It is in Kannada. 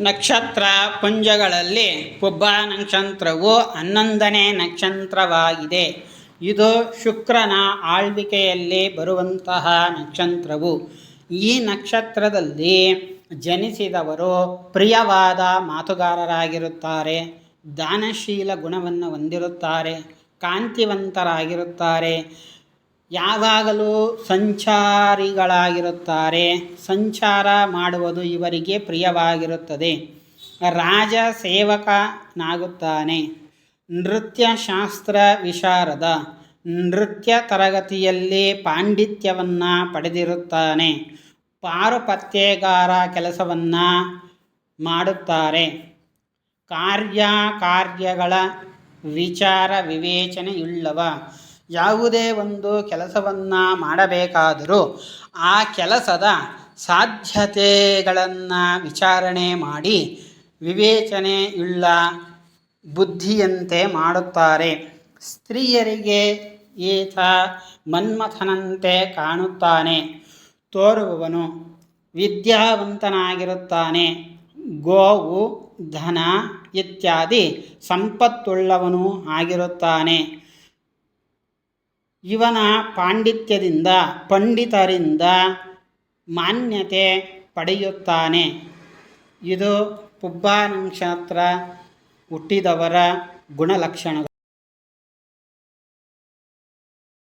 ನಕ್ಷತ್ರ ಪುಂಜಗಳಲ್ಲಿ ಪುಬ್ಬ ನಕ್ಷತ್ರವು ಹನ್ನೊಂದನೇ ನಕ್ಷತ್ರವಾಗಿದೆ. ಇದು ಶುಕ್ರನ ಆಳ್ವಿಕೆಯಲ್ಲಿ ಬರುವಂತಹ ನಕ್ಷತ್ರವು. ಈ ನಕ್ಷತ್ರದಲ್ಲಿ ಜನಿಸಿದವರು ಪ್ರಿಯವಾದ ಮಾತುಗಾರರಾಗಿರುತ್ತಾರೆ, ದಾನಶೀಲ ಗುಣವನ್ನು ಹೊಂದಿರುತ್ತಾರೆ, ಕಾಂತಿವಂತರಾಗಿರುತ್ತಾರೆ. ಯಾವಾಗಲೂ ಸಂಚಾರಿಗಳಾಗಿರುತ್ತಾರೆ. ಸಂಚಾರ ಮಾಡುವುದು ಇವರಿಗೆ ಪ್ರಿಯವಾಗಿರುತ್ತದೆ. ರಾಜ ಸೇವಕನಾಗುತ್ತಾನೆ. ನೃತ್ಯ ಶಾಸ್ತ್ರ ವಿಶಾರದ. ನೃತ್ಯ ತರಗತಿಯಲ್ಲಿ ಪಾಂಡಿತ್ಯವನ್ನು ಪಡೆದಿರುತ್ತಾನೆ. ಪಾರುಪತ್ಯಗಾರ ಕೆಲಸವನ್ನು ಮಾಡುತ್ತಾರೆ. ಕಾರ್ಯ ಕಾರ್ಯಗಳ ವಿಚಾರ ವಿವೇಚನೆಯುಳ್ಳವ. ಯಾವುದೇ ಒಂದು ಕೆಲಸವನ್ನು ಮಾಡಬೇಕಾದರೂ ಆ ಕೆಲಸದ ಸಾಧ್ಯತೆಗಳನ್ನು ವಿಚಾರಣೆ ಮಾಡಿ ವಿವೇಚನೆಯುಳ್ಳ ಬುದ್ಧಿಯಂತೆ ಮಾಡುತ್ತಾರೆ. ಸ್ತ್ರೀಯರಿಗೆ ಈತ ಮನ್ಮಥನಂತೆ ಕಾಣುತ್ತಾನೆ. ತೋರುವವನು ವಿದ್ಯಾವಂತನಾಗಿರುತ್ತಾನೆ. ಗೋವು, ಧನ ಇತ್ಯಾದಿ ಸಂಪತ್ತುಳ್ಳವನು ಆಗಿರುತ್ತಾನೆ. ಇವನ ಪಾಂಡಿತ್ಯದಿಂದ ಪಂಡಿತರಿಂದ ಮಾನ್ಯತೆ ಪಡೆಯುತ್ತಾನೆ. ಇದು ಪುಬ್ಬ ನಕ್ಷತ್ರ ಹುಟ್ಟಿದವರ ಗುಣಲಕ್ಷಣಗಳು.